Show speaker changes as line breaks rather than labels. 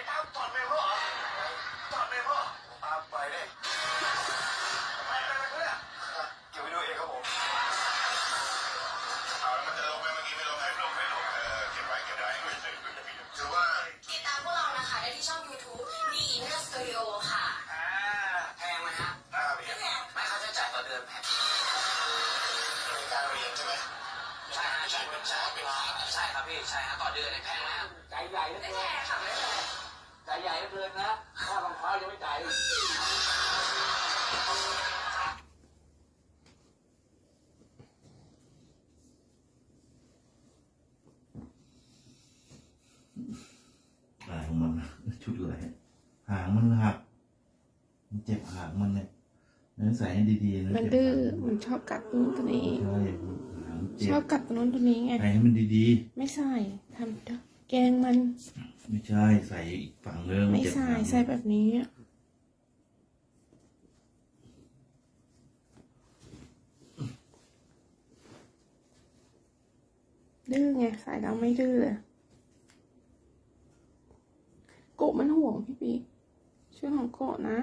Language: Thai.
อ้ตามตอดเมพ่อเหรอตอดเมพ่อตามไปดิไปไปไปเนี่ยเก็บไปดูเองครับผม
เอาแล้วมันจะลงไหมเมื่อกี้ไม่ลงให้ลงให้ลงเออเก็บไว้เก็บไว้ถือว่า
ติดตามพวกเรานะคะได้ที่ช่อง YouTube นี่อินเนอร์สตูดิโอค่ะ
อ่า
แพงไหมฮะ
หน้าเรียน
ไม่เขาจะจ่ายต่อเดือนแพง
เป็นการเรียนใช่ไหม
ใช่ฮะใช่เป็นใช่เป็นใช่ครับพี่ใช่ฮะต่อเดือนเนี่ยแพงไหม
ใจใหญ่เหลือ
ไม่
เกิ
แพ
น
งค่ะ
เท้ายังไม่จ่ายเลย
อะไรของมันชุดอะไรหางมันหักมันเจ็บหางมันเนี่ยนั้นใส่ให้ดีๆนะ
มัน
เจ็บ
ดื้อ
หาง
มันชอบกัดตัวนู้นตัวนี้
ใช่หางเจ็
ชอบบกัดตัวนู้นตัวนี้ไง
ใส่ให้มันดี
ไม่ใส่ทำเถอะแกล้งมัน
ๆ ไม่ใช่ใส่อีกฝั่งเดิม
ไม่
เจ็บ
ใส่
หาง
ใส่แบบนี้อะ ดื้อไงสายเราไม่ดื้อเลยโกะมันห่วงพี่ปีช่วยของโกะนะ